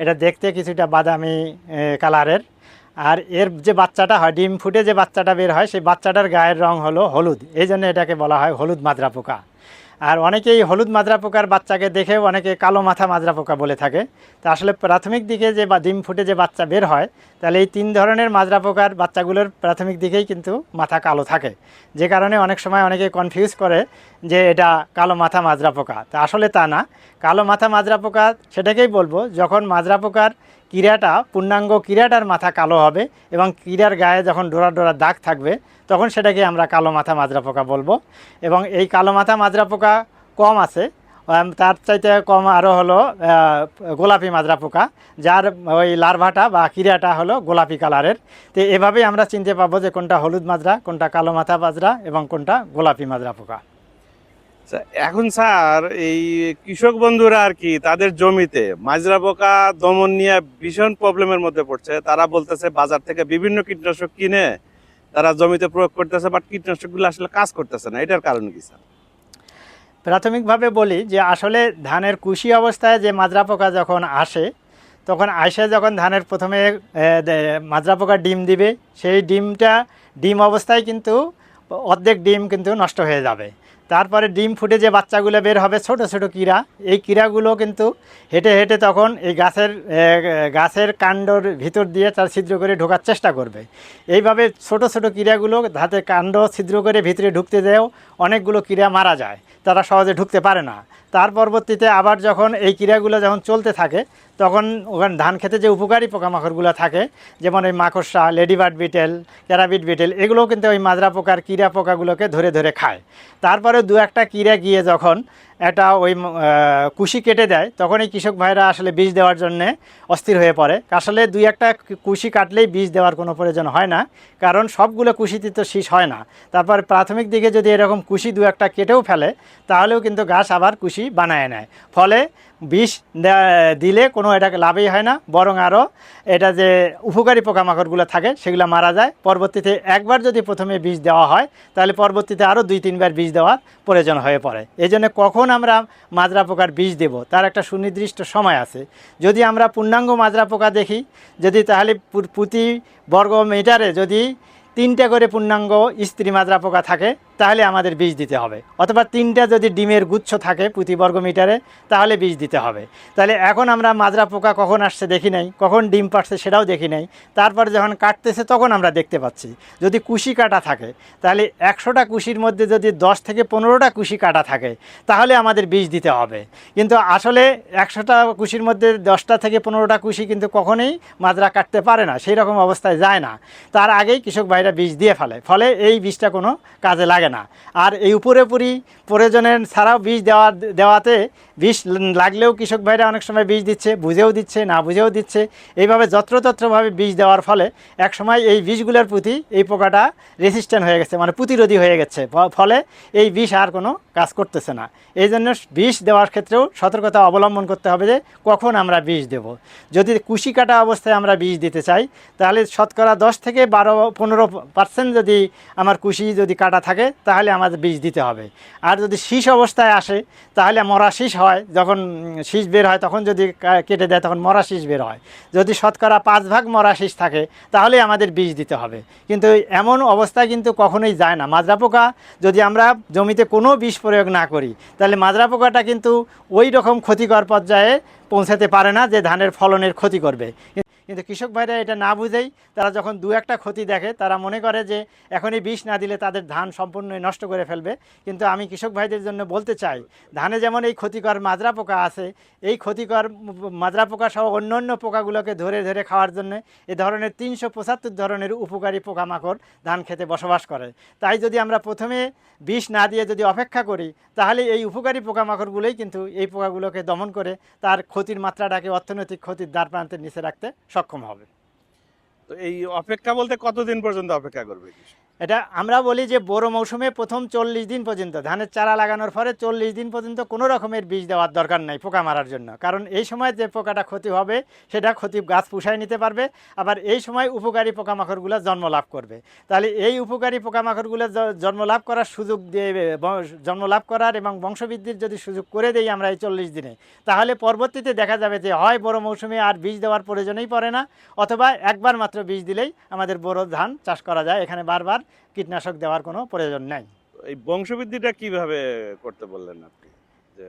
এটা দেখতে কিছুটা বাদামি কালারের। আর এর যে বাচ্চাটা হয়, ডিম ফুটে যে বাচ্চাটা বের হয়, সেই বাচ্চাটার গায়ের রং হলো হলুদ। এই জন্য এটাকে বলা হয় হলুদ মাদ্রা পোকা আর অনেকেই হলুদ মাজরা পোকার বাচ্চাকে দেখে অনেকে কালো মাথা মাজরা পোকা বলে থাকে। তা আসলে প্রাথমিক দিকে যে বা ডিম ফুটে যে বাচ্চা বের হয়, তাহলে এই তিন ধরনের মাজরা পোকার বাচ্চাগুলোর প্রাথমিক দিকেই কিন্তু মাথা কালো থাকে। যে কারণে অনেক সময় অনেকে কনফিউজ করে যে এটা কালো মাথা মাজরা পোকা। তা আসলে তা না। কালো মাথা মাজরা পোকা, সেটাকেই বলব, যখন মাজরা পোকার কিরাটা পূর্ণাঙ্গ ক্রীড়াটার মাথা কালো হবে এবং ক্রীড়ার গায়ে যখন ডোরা ডোরা দাগ থাকবে, তখন সেটাকে আমরা কালো মাথা মাজরা পোকা বলব। এবং এই কালো মাথা মাজরা পোকা কম আছে তার চাইতে কম আরও হলো গোলাপি মাজরা পোকা, যার ওই লার্ভাটা বা কিরাটা হলো গোলাপি কালারের। তো এভাবেই আমরা চিনতে পাবো যে কোনটা হলুদ মাজরা, কোনটা কালো মাথা মাজরা এবং কোনটা গোলাপি মাজরা পোকা। এখন স্যার, এই কৃষক বন্ধুরা আর কি, তাদের জমিতে মাজরা পোকা, দমন নিয়ে ভীষণ প্রবলেমের মধ্যে পড়ছে। তারা বলতেছে বাজার থেকে বিভিন্ন কীটনাশক কিনে তারা জমিতে প্রয়োগ করতেছে বাট কীটনাশকগুলো আসলে কাজ করতেছে না। এটার কারণ কি, স্যার? প্রাথমিকভাবে বলি যে, আসলে ধানের কুশি অবস্থায় যে মাজরা পোকা যখন আসে, তখন আইসে যখন ধানের প্রথমে মাজরা পোকা ডিম দিবে, সেই ডিমটা, ডিম অবস্থায় কিন্তু অর্ধেক ডিম কিন্তু নষ্ট হয়ে যাবে। তারপরে ডিম ফুটে যে বাচ্চাগুলো বের হবে ছোট ছোট কীরা এই কীরাগুলো কিন্তু হেঁটে হেঁটে তখন এই গাছের গাছের কাণ্ডর ভিতর দিয়ে তার ছিদ্র করে ঢোকার চেষ্টা করবে। এইভাবে ছোট ছোট কীরাগুলো হাতে কাণ্ড ছিদ্র করে ভিতরে ঢুকতে দেও অনেকগুলো কীরা মারা যায়। তারা সহজে ঢুকতে পারে না। তার পরবর্তীতে আবার যখন এই ক্রিয়াগুলো যখন চলতে থাকে তখন ওখানে ধান খেতে যে উপকারী পোকামাকড়গুলো থাকে, যেমন ওই মাকড়সা, লেডিবার্ড বিটেল, ক্যারাবিট বিটেল, এগুলোও কিন্তু ওই মাজরা পোকার কীরা পোকাগুলোকে ধরে ধরে খায়। তারপরে দু একটা কীরা গিয়ে যখন এটা ওই কুশি কেটে দেয় তখন এই কৃষক ভাইরা আসলে বীজ দেওয়ার জন্যে অস্থির হয়ে পড়ে। আসলে দুই একটা কুশি কাটলেই বীজ দেওয়ার কোনো প্রয়োজন হয় না, কারণ সবগুলো কুশিতে তো শীষ হয় না। তারপর প্রাথমিক দিকে যদি এরকম কুশি দু একটা কেটেও ফেলে, তাহলেও কিন্তু গাছ আবার কুশি বানায় নেয়। ফলে বিষ দিলে কোনো এটাকে লাভই হয় না, বরং আরও এটা যে উপকারী পোকামাকড়গুলো থাকে সেগুলো মারা যায়। পরবর্তীতে একবার যদি প্রথমে বিষ দেওয়া হয়, তাহলে পরবর্তীতে আরও দুই, তিনবার বিষ দেওয়ার প্রয়োজন হয়ে পড়ে। এই জন্য কখন আমরা মাজরা পোকার বিষ দেব, তার একটা সুনির্দিষ্ট সময় আছে। যদি আমরা পূর্ণাঙ্গ মাজরা পোকা দেখি, যদি তাহলে প্রতি বর্গ মিটারে যদি তিনটা করে পূর্ণাঙ্গ স্ত্রী মাজরা পোকা থাকে তাহলে আমাদের বীজ দিতে হবে। অথবা তিনটা যদি ডিমের গুচ্ছ থাকে প্রতি বর্গ মিটারে, তাহলে বীজ দিতে হবে। তাহলে এখন আমরা মাজরা পোকা কখন আসছে দেখি নাই, কখন ডিম পাড়ছে সেটাও দেখি নাই। তারপরে যখন কাটতেছে তখন আমরা দেখতে পাচ্ছি। যদি কুশি কাটা থাকে, তাহলে একশোটা কুশির মধ্যে যদি দশ থেকে পনেরোটা কুশি কাটা থাকে, তাহলে আমাদের বীজ দিতে হবে। কিন্তু আসলে একশোটা কুশির মধ্যে দশটা থেকে পনেরোটা কুশি কিন্তু কখনোই মাজরা কাটতে পারে না, সেই রকম অবস্থায় যায় না। তার আগেই কৃষক ভাইরা বীজ দিয়ে ফেলে। ফলে এই বীজটা কোনো কাজে লাগে না। আর এই উপরে পুরি প্রয়োজনের সারা বিষ দেওয়া দেওয়াতে বিষ লাগলেও কৃষক ভাইরা অনেক সময় বিষ দিচ্ছে, বুঝেও দিচ্ছে, না বুঝেও দিচ্ছে। এইভাবে যত্রতত্রভাবে বিষ দেওয়ার ফলে এক সময় এই বীজগুলোর প্রতি এই পোকাটা রেসিস্ট্যান্ট হয়ে গেছে মানে প্রতিরোধী হয়ে গেছে। ফলে এই বিষ আর কোনো কাজ করতেছে না। এই জন্য বিষ দেওয়ার ক্ষেত্রেও সতর্কতা অবলম্বন করতে হবে যে কখন আমরা বিষ দেব। যদি কুশি কাটা অবস্থায় আমরা বিষ দিতে চাই, তাহলে শতকরা দশ থেকে বারো, পনেরো পার্সেন্ট যদি আমার কুশি যদি কাটা থাকে, তাহলে আমাদের বিষ দিতে হবে। আর যদি শীষ অবস্থায় আসে, তাহলে মরা শীষ হয় যখন উম, শীষ বের হয় তখন যদি কেটে দেয় তখন মরা শীষ বের হয়। যদি শতকরা পাঁচ ভাগ মরা শীষ থাকে তাহলে আমাদের বীজ দিতে হবে। কিন্তু এমন অবস্থা কিন্তু কখনোই যায় না। মাজরা পোকা যদি আমরা জমিতে কোনো বিষ প্রয়োগ না করি তাহলে মাজরা পোকাটা কিন্তু ওই রকম ক্ষতিকর পর্যায়ে পৌঁছাতে পারে না যে ধানের ফলনের ক্ষতি করবে। কিন্তু কৃষক ভাইরা এটা না বুঝেই তারা যখন দু একটা ক্ষতি দেখে, তারা মনে করে যে এখনই বিষ না দিলে তাদের ধান সম্পূর্ণই নষ্ট করে ফেলবে। কিন্তু আমি কৃষক ভাইদের জন্য বলতে চাই, ধানে যেমন এই ক্ষতিকর মাজরা পোকা আছে, এই ক্ষতিকর মাজরা পোকা সহ অন্য অন্য পোকাগুলোকে ধরে ধরে খাওয়ার জন্য এ ধরনের তিনশো পঁচাত্তর ধরনের উপকারী পোকামাকড় ধান খেতে বসবাস করে। তাই যদি আমরা প্রথমে বিষ না দিয়ে যদি অপেক্ষা করি, তাহলে এই উপকারী পোকামাকড়গুলোই কিন্তু এই পোকাগুলোকে দমন করে তার ক্ষতির মাত্রাটাকে অর্থনৈতিক ক্ষতির দ্বার প্রান্তের নিচে রাখতে সক্ষম হবে তো এই অপেক্ষা বলতে কতদিন পর্যন্ত অপেক্ষা করবে? এটা আমরা বলি যে বড় মৌসুমে প্রথম চল্লিশ দিন পর্যন্ত, ধানের চারা লাগানোর পরে চল্লিশ দিন পর্যন্ত কোনো রকমের বীজ দেওয়ার দরকার নাই পোকা মারার জন্য। কারণ এই সময় যে পোকাটা ক্ষতি হবে, সেটা ক্ষতি গাছ পুষায় নিতে পারবে, আবার এই সময় উপকারী পোকামাকড়গুলো জন্ম লাভ করবে। তাহলে এই উপকারী পোকামাকড়গুলো জন্ম লাভ করার সুযোগ দিয়ে জন্ম লাভ করার এবং বংশবৃদ্ধির যদি সুযোগ করে দেই আমরা এই চল্লিশ দিনে, তাহলে পরবর্তীতে দেখা যাবে যে হয় বড় মৌসুমে আর বীজ দেওয়ার প্রয়োজনই পড়ে না, অথবা একবার মাত্র বীজ দিলেই আমাদের বড় ধান চাষ করা যায়। এখানে বারবার কীটনাশক দেওয়ার কোনো প্রয়োজন নাই। এই বংশবৃদ্ধিটা কীভাবে করতে বললেন আপনি? যে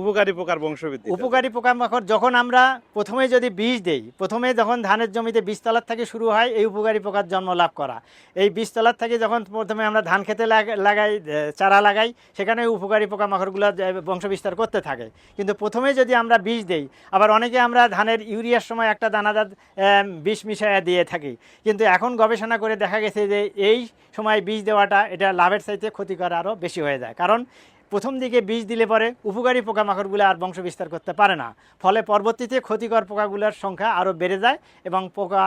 উপকারী পোকার বংশবৃদ্ধি উপকারী পোকামাকড় যখন আমরা প্রথমে যদি বীজ দেই, প্রথমে যখন ধানের জমিতে বীজতলার থেকে শুরু হয়, এই উপকারী পোকার জন্ম লাভ করা। এই বীজতলার থেকে যখন প্রথমে আমরা ধান খেতে লাগাই চারা লাগাই, সেখানে উপকারী পোকামাকড়গুলো যে বংশ বিস্তার করতে থাকে। কিন্তু প্রথমে যদি আমরা বীজ দেই, আবার অনেকে আমরা ধানের ইউরিয়ার সময় একটা দানাদার বিষ মিশাইয়া দিয়ে থাকি। কিন্তু এখন গবেষণা করে দেখা গেছে যে এই সময় বীজ দেওয়াটা এটা লাভের চাইতে ক্ষতিকর আরও বেশি হয়ে যায়। কারণ প্রথম দিকে বীজ দিলে পরে উপকারী পোকামাকড়গুলো আর বংশ বিস্তার করতে পারে না। ফলে পরবর্তীতে ক্ষতিকর পোকাগুলোর সংখ্যা আরও বেড়ে যায় এবং পোকা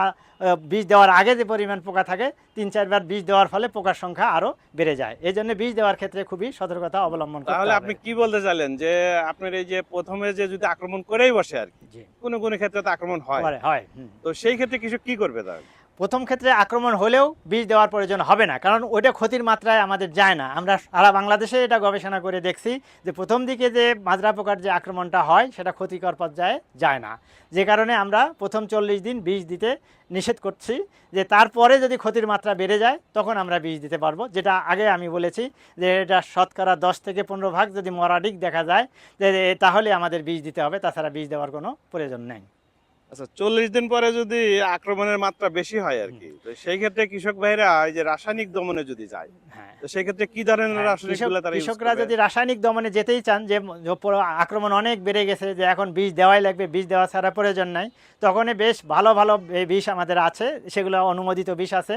বীজ দেওয়ার আগে যে পরিমাণ পোকা থাকে তিন চারবার বীজ দেওয়ার ফলে পোকার সংখ্যা আরও বেড়ে যায়। এই জন্য বীজ দেওয়ার ক্ষেত্রে খুবই সতর্কতা অবলম্বন তাহলে আপনি কি বলতে চাইলেন? যে আপনার এই যে প্রথমে যে যদি আক্রমণ করেই বসে আর কি কোনো কোনো ক্ষেত্রে তো আক্রমণ হয়। হয় তো সেই ক্ষেত্রে কৃষক কি করবে তাহলে? প্রথম ক্ষেত্রে আক্রমণ হলেও বীজ দেওয়ার প্রয়োজন হবে না, কারণ ওইটা ক্ষতির মাত্রায় আমাদের যায় না। আমরা সারা বাংলাদেশে এটা গবেষণা করে দেখছি যে প্রথম দিকে যে মাজরা পোকার যে আক্রমণটা হয়, সেটা ক্ষতিকর পর্যায়ে যায় না। যে কারণে আমরা প্রথম চল্লিশ দিন বীজ দিতে নিষেধ করছি যে তারপরে যদি ক্ষতির মাত্রা বেড়ে যায়, তখন আমরা বীজ দিতে পারব। যেটা আগে আমি বলেছি যে এটা শতকরা দশ থেকে পনেরো ভাগ যদি মরাডিক দেখা যায়, যে তাহলে আমাদের বীজ দিতে হবে, তাছাড়া বীজ দেওয়ার কোনো প্রয়োজন নেই। আচ্ছা চল্লিশ দিন পরে যদি আক্রমণের মাত্রা বেশি হয় আর কি তো সেই ক্ষেত্রে কৃষক ভাইরা এই যে রাসায়নিক দমনে যদি যায় হ্যাঁ। তো সেই ক্ষেত্রে কি ধরনের হ্যাঁ, রাসায়নিক কৃষকরা যদি রাসায়নিক দমনে যেতেই চান যে আক্রমণ অনেক বেড়ে গেছে যে এখন বীজ দেওয়াই লাগবে বীজ দেওয়া ছাড়া প্রয়োজন নাই তখনই বেশ ভালো ভালো বিষ আমাদের আছে সেগুলো অনুমোদিত বিষ আছে।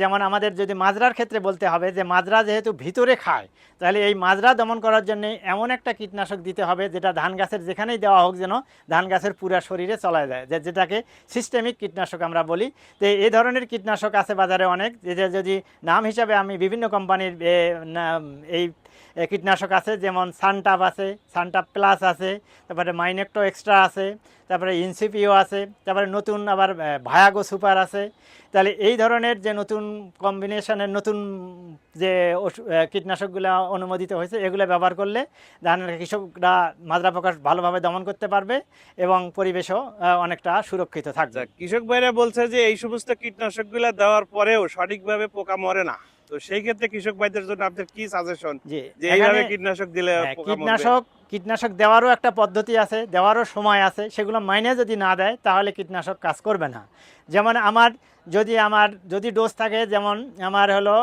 যেমন আমাদের যদি মাজরার ক্ষেত্রে বলতে হবে যে মাজরা যেহেতু ভিতরে খায় তাহলে এই মাজরা দমন করার জন্য এমন একটা কীটনাশক দিতে হবে যেটা ধান গাছের যেখানেই দেওয়া হোক যেন ধান গাছের পুরা শরীরে চলা যায় যেটাকে সিস্টেমিক কীটনাশক আমরা বলি। তো এই ধরনের কীটনাশক আছে বাজারে অনেক। যেটা যদি নাম হিসাবে আমি বিভিন্ন কোম্পানির এই কীটনাশক আছে যেমন সানটাপ আছে সানটাপ প্লাস আছে তারপরে মাইনেক্টো এক্সট্রা আছে তারপরে ইনসিপিও আছে তারপরে নতুন আবার ভায়াগো সুপার আছে। তাহলে এই ধরনের যে নতুন কম্বিনেশনের নতুন যে কীটনাশকগুলো অনুমোদিত হয়েছে এগুলো ব্যবহার করলে ধানের কৃষকরা মাজরা প্রকাশ ভালোভাবে দমন করতে পারবে এবং পরিবেশও অনেকটা সুরক্ষিত থাকবে। আচ্ছা, কৃষক ভাইরা বলছে যে এই সমস্ত কীটনাশকগুলো দেওয়ার পরেও সঠিকভাবে পোকা মরে না। তো সেই ক্ষেত্রে কৃষক ভাইদের জন্য আপনার কি সাজেশন যে এইভাবে কীটনাশক দিলে হ্যাঁ? কীটনাশক কীটনাশক দেওয়ারও একটা পদ্ধতি আছে দেওয়ারও সময় আছে সেগুলো মাইনে যদি না দেয় তাহলে কীটনাশক কাজ করবে না যেমন আমার যদি আমার, যদি ডোজ থাকে, যেমন আমার হলো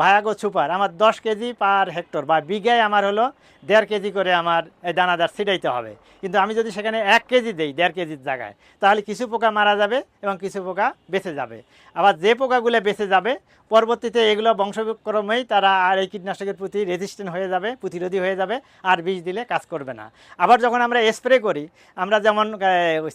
ভায়াগো সুপার, আমার দশ কেজি পার হেক্টর বা বিঘায় আমার হলো দেড় কেজি করে আমার এই দানাদার ছিটাইতে হবে। কিন্তু আমি যদি সেখানে এক কেজি দেই, দেড় কেজির জায়গায়, তাহলে কিছু পোকা মারা যাবে এবং কিছু পোকা বেঁচে যাবে। আবার যে পোকাগুলো বেঁচে যাবে, পরবর্তীতে এগুলো বংশক্রমেই তারা আর এই কীটনাশকের প্রতি রেজিস্ট্যান্ট হয়ে যাবে, প্রতিরোধী হয়ে যাবে, আর বিষ দিলে কাজ করবে না। আবার যখন আমরা স্প্রে করি, আমরা যেমন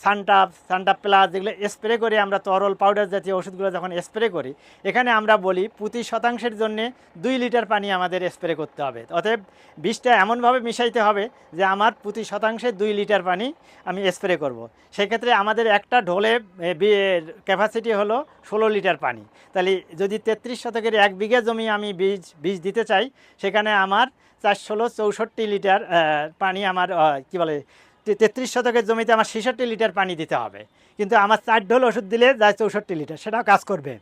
সানটাপ সানটাপ প্লাস যেগুলো স্প্রে করি আমরা তরল পাউডার জাতীয় ওষুধগুলো যখন স্প্রে করি, এখানে আমরা বলি প্রতি শতাংশের জন্য দুই লিটার পানি আমাদের স্প্রে করতে হবে অতএব বিষটা এমনভাবে মিশাইতে হবে যে আমার প্রতি শতাংশে দুই লিটার পানি আমি স্প্রে করব। সেক্ষেত্রে আমাদের একটা ঢোলে ক্যাপাসিটি হলো ষোলো লিটার পানি তাহলে যদি তেত্রিশ শতকের এক বিঘা জমি আমি বীজ বীজ দিতে চাই, সেখানে আমার চার ষোলো চৌষট্টি লিটার পানি আমার কি বলে তেত্রিশ শতকের জমিতে আমার ছেষট্টি লিটার পানি দিতে হবে। কিন্তু আমার চার ঢোল ওষুধ দিলে যায় চৌষট্টি লিটার সেটাও কাজ করবে।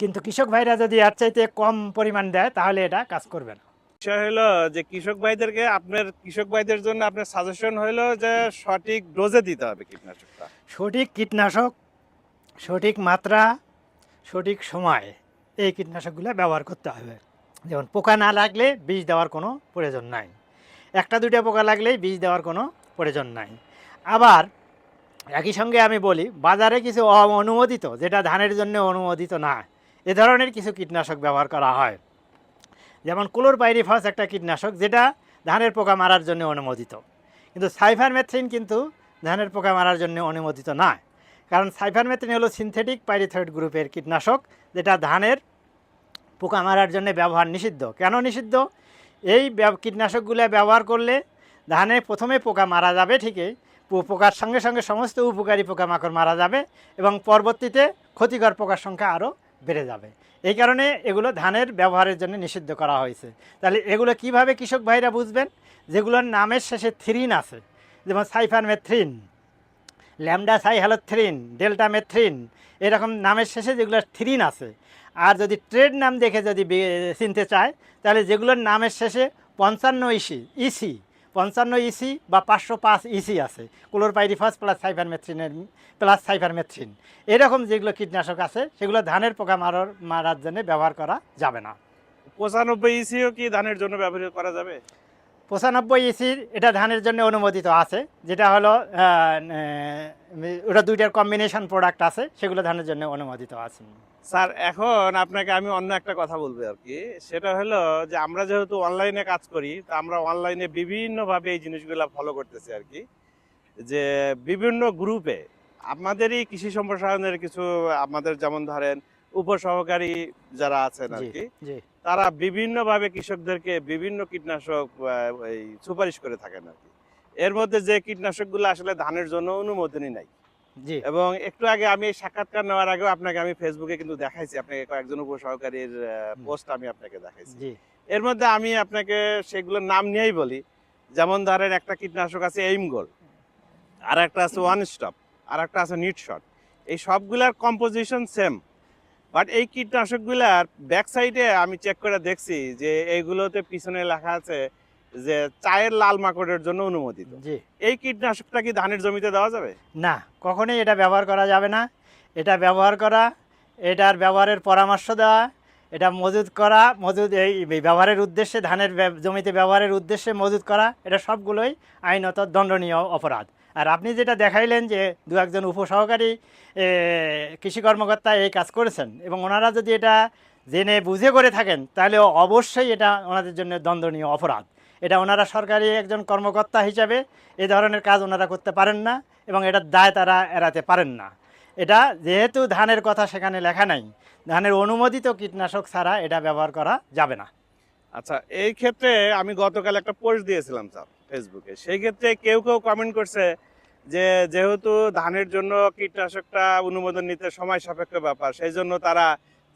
কিন্তু কৃষক ভাইরা যদি এর চাইতে কম পরিমাণ দেয় তাহলে এটা কাজ করবে না। বিষয় হলো যে কৃষক ভাইদেরকে আপনার কৃষক ভাইদের জন্য আপনার সাজেশন হলো যে সঠিক ডোজে দিতে হবে কীটনাশকটা। সঠিক কীটনাশক সঠিক মাত্রা সঠিক সময় এই কীটনাশকগুলো ব্যবহার করতে হবে। যেমন পোকা না লাগলে বীজ দেওয়ার কোনো প্রয়োজন নাই। একটা দুইটা পোকা লাগলেই বীজ দেওয়ার কোনো প্রয়োজন নাই। আবার একই সঙ্গে আমি বলি, বাজারে কিছু অনুমোদিত যেটা ধানের জন্য অনুমোদিত না, এ ধরনের কিছু কীটনাশক ব্যবহার করা হয়। যেমন ক্লোরপাইরিফাস একটা কীটনাশক, যেটা ধানের পোকা মারার জন্য অনুমোদিত। কিন্তু সাইফারমেথ্রিন কিন্তু ধানের পোকা মারার জন্য অনুমোদিত না। কারণ সাইফারমেথ্রিন হলো সিনথেটিক পাইরিথয়েড গ্রুপের কীটনাশক, যেটা ধানের পোকা মারার জন্য ব্যবহার নিষিদ্ধ। কেন নিষিদ্ধ? এই কীটনাশকগুলো ব্যবহার করলে ধানে প্রথমে পোকা মারা যাবে ঠিকই পোকার সঙ্গে সঙ্গে সমস্ত উপকারী পোকামাকড় মারা যাবে এবং পরবর্তীতে ক্ষতিকর পোকার সংখ্যা আরও বেড়ে যাবে। এই কারণে এগুলো ধানের ব্যবহারের জন্য নিষিদ্ধ করা হয়েছে। তাহলে এগুলো কীভাবে কৃষক ভাইরা বুঝবেন? যেগুলোর নামের শেষে থ্রিন আছে, যেমন cypermethrin lambda cyhalothrin deltamethrin এরকম নামের শেষে যেগুলো থ্রিন আছে। আর যদি ট্রেড নাম দেখে যদি চিনতে চায়, তাহলে যেগুলোর নামের শেষে পঞ্চান্ন ইসি ইসি পঞ্চান্ন ইসি বা পাঁচশো পাঁচ ইসি আছে। ক্লোরপাইরিফাস প্লাস সাইফার মেথ্রিনের প্লাস সাইফার মেথ্রিন এরকম যেগুলো কীটনাশক আছে সেগুলো ধানের পোকা মারার মারার জন্য ব্যবহার করা যাবে না। পঁচানব্বই ইসিও কি ধানের জন্য ব্যবহার করা যাবে? পঁচানব্বই ইসির এটা ধানের জন্য অনুমোদিত আছে যেটা হলো ওটা দুইটার কম্বিনেশন প্রোডাক্ট আছে সেগুলো ধানের জন্য অনুমোদিত আছে। স্যার এখন আপনাকে আমি অন্য একটা কথা বলব আর কি। সেটা হলো যে আমরা যেহেতু অনলাইনে কাজ করি তা আমরা অনলাইনে বিভিন্নভাবে এই জিনিসগুলো ফলো করতেছি আর কি। যে বিভিন্ন গ্রুপে আপনাদেরই কৃষি সম্প্রসারণের কিছু আমাদের যেমন ধরেন উপসহকারী যারা আছেন আর কি তারা বিভিন্নভাবে কৃষকদেরকে বিভিন্ন কীটনাশক সুপারিশ করে থাকেন আর কি। এর মধ্যে যে কীটনাশকগুলো আসলে ধানের জন্য অনুমোদনই নাই এবং একটু আগে আমি এই সাক্ষাৎকার নেওয়ার আগেও আপনাকে আমি ফেসবুকে কিন্তু দেখাইছি আপনাকে কয়েকজন উপসহকারীর পোস্ট আমি আপনাকে দেখাইছি। এর মধ্যে আমি আপনাকে সেগুলোর নাম নিয়েই বলি। যেমন ধরেন একটা কীটনাশক আছে এইম গোল আর একটা আছে ওয়ান স্টপ আর একটা আছে নিট শট এই সবগুলার কম্পোজিশন সেম বাট এই কীটনাশকগুলার ব্যাক সাইডে আমি চেক করে দেখছি যে এইগুলোতে পিছনে লেখা আছে যে চায়ের লাল মাকড়ের জন্য অনুমোদিত। জি। এই কীটনাশকটা কি ধানের জমিতে দেওয়া যাবে? না কখনোই এটা ব্যবহার করা যাবে না। এটা ব্যবহার করা এটার ব্যবহারের পরামর্শ দেওয়া এটা মজুদ করা মজুদ এই ব্যবহারের উদ্দেশ্যে ধানের জমিতে ব্যবহারের উদ্দেশ্যে মজুদ করা এটা সবগুলোই আইনত দণ্ডনীয় অপরাধ। আর আপনি যেটা দেখাইলেন যে দু একজন উপসহকারী কৃষি কর্মকর্তা এই কাজ করেছেন এবং ওনারা যদি এটা জেনে বুঝে করে থাকেন তাহলে অবশ্যই এটা ওনাদের জন্য দণ্ডনীয় অপরাধ। এটা ওনারা সরকারি একজন কর্মকর্তা হিসাবে এই ধরনের কাজ ওনারা করতে পারেন না এবং এটার দায় তারা এড়াতে পারেন না। এটা যেহেতু ধানের কথা সেখানে লেখা নাই, ধানের অনুমোদিত কীটনাশক ছাড়া এটা ব্যবহার করা যাবে না। আচ্ছা এই ক্ষেত্রে আমি গতকাল একটা পোস্ট দিয়েছিলাম, স্যার ফেসবুকে সেই ক্ষেত্রে কেউ কেউ কমেন্ট করছে যে, যেহেতু ধানের জন্য কীটনাশকটা অনুমোদন নিতে সময় সাপেক্ষ ব্যাপার, সেই জন্য তারা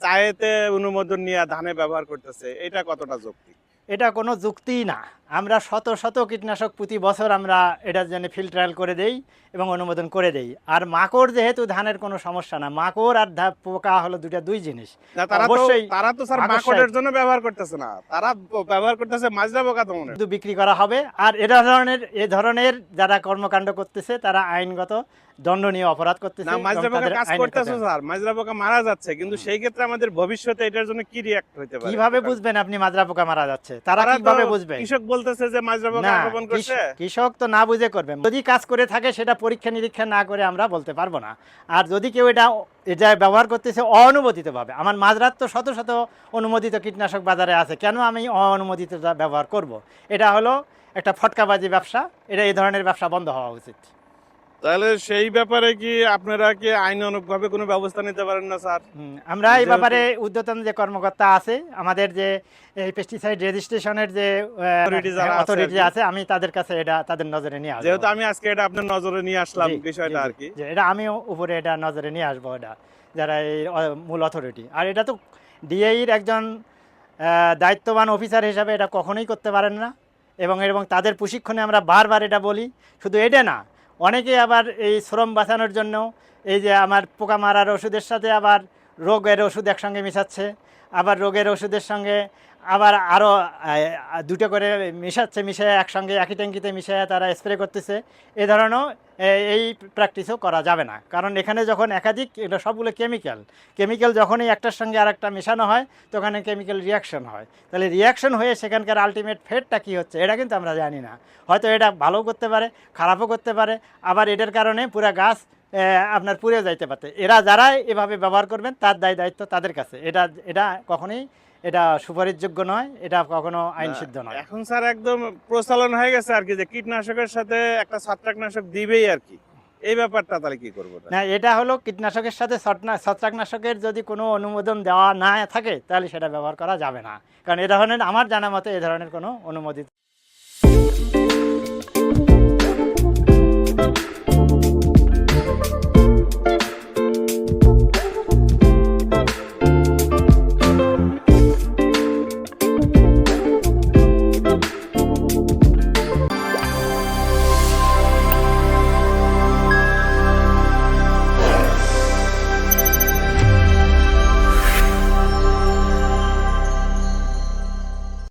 চায়েতে অনুমোদন নিয়ে ধানে ব্যবহার করতেছে, এটা কতটা যুক্তি এটা কোনো যুক্তিই না। আমরা শত শত কীটনাশক প্রতি বছর আমরা এটার জন্য ফিল্ড ট্রায়াল করে দেই এবং অনুমোদন করে দেই। আর মাকড় যেহেতু ধানের কোনো সমস্যা না মাকড় আর পোকা হলো দুটা দুই জিনিস। তারা তো অবশ্যই তারা তো স্যার মাকড়ের জন্য ব্যবহার করতেছে না। তারা ব্যবহার করতেছে মাজরা পোকা দমনের শুধু বিক্রি করা হবে। আর এ ধরনের এ ধরনের যারা কর্মকাণ্ড করতেছে তারা আইনগত দণ্ডনীয় অপরাধ করতেছে না মাজরা পোকা কাজ করতেছে স্যার। মাজরা পোকা মারা যাচ্ছে কিন্তু সেই ক্ষেত্রে আমাদের ভবিষ্যতে এটার জন্য কি রিয়াক্ট হইতে পারে? কীভাবে বুঝবেন আপনি মাজরা পোকা মারা যাচ্ছে? তারা তারা কীভাবে বুঝবে? কৃষক বলতেছে যে মাজরা পোকা আক্রমণ করছে? কৃষক তো না বুঝে করবে। যদি কাজ করে থাকে সেটা পরীক্ষা নিরীক্ষা না করে আমরা বলতে পারব না। আর যদি কেউ এটা এটা ব্যবহার করতেছে অনুমোদিতভাবে আমার মাঝরাত তো শত শত অনুমোদিত কীটনাশক বাজারে আছে কেন আমি অনুমোদিত ব্যবহার করব। এটা হলো একটা ফটকাবাজি ব্যবসা এটা এই ধরনের ব্যবসা বন্ধ হওয়া উচিত। তাহলে সেই ব্যাপারে কি আপনারা কি আইন আইনানুগভাবে কোনো ব্যবস্থা নিতে পারেন না স্যার? আমরা এই ব্যাপারে উদ্যতন যে কর্মকর্তা আছে আমাদের যে এই পেস্টিসাইড রেজিস্ট্রেশনের যে অথরিটি আছে আমি তাদের কাছে এটা তাদের নজরে নিয়ে আসব। যেহেতু আমি আজকে এটা আপনার নজরে নিয়ে আসলাম বিষয়টা আর কি। জি, এটা আমিও উপরে এটা নজরে নিয়ে আসব এটা যারা এই মূল অথরিটি আর এটা তো ডিএইর একজন দায়িত্ববান অফিসার হিসাবে এটা কখনোই করতে পারেন না এবং এবং তাদের প্রশিক্ষণে আমরা বারবার এটা বলি শুধু এটা না অনেকে আবার এই শ্রম বাঁচানোর জন্য এই যে আমার পোকা মারার ওষুধের সাথে আবার রোগের ওষুধ একসঙ্গে মিশাচ্ছে, আবার রোগের ওষুধের সঙ্গে আবার আরও দুটো করে মিশাচ্ছে, মিশিয়ে একসঙ্গে একই ট্যাঙ্কিতে মিশিয়ে তারা স্প্রে করতেছে। এ ধরনের এ- এই প্র্যাকটিসও করা যাবে না। কারণ এখানে যখন একাধিক এটা সবগুলো কেমিক্যাল কেমিক্যাল যখনই একটার সঙ্গে আরেকটা মেশানো হয় তখন কেমিক্যাল রিয়াকশন হয়। তাহলে রিয়াকশন হয়ে সেখানকার আলটিমেট ফেটটা কী হচ্ছে, এটা কিন্তু আমরা জানি না। হয়তো এটা ভালো করতে পারে, খারাপও করতে পারে, আবার এটার কারণে পুরো গাছ আপনার পুড়ে যাইতে পারে এরা যারা এভাবে ব্যবহার করবেন তার দায় দায়িত্ব তাদের কাছে। এটা এটা কখনোই এটা সুপারিশযোগ্য নয় এটা কখনো আইন সিদ্ধ নয়। এখন স্যার একদম প্রচলন হয়ে গেছে আর কি যে কীটনাশকের সাথে একটা ছত্রাকনাশক দিবেই আর কি। এই ব্যাপারটা তাহলে কি করব না এটা হলো কীটনাশকের সাথে ছত্রাকনাশকের যদি কোনো অনুমোদন দেওয়া না থাকে তাহলে সেটা ব্যবহার করা যাবে না। কারণ এ ধরনের আমার জানা মতে এ ধরনের কোনো অনুমোদিত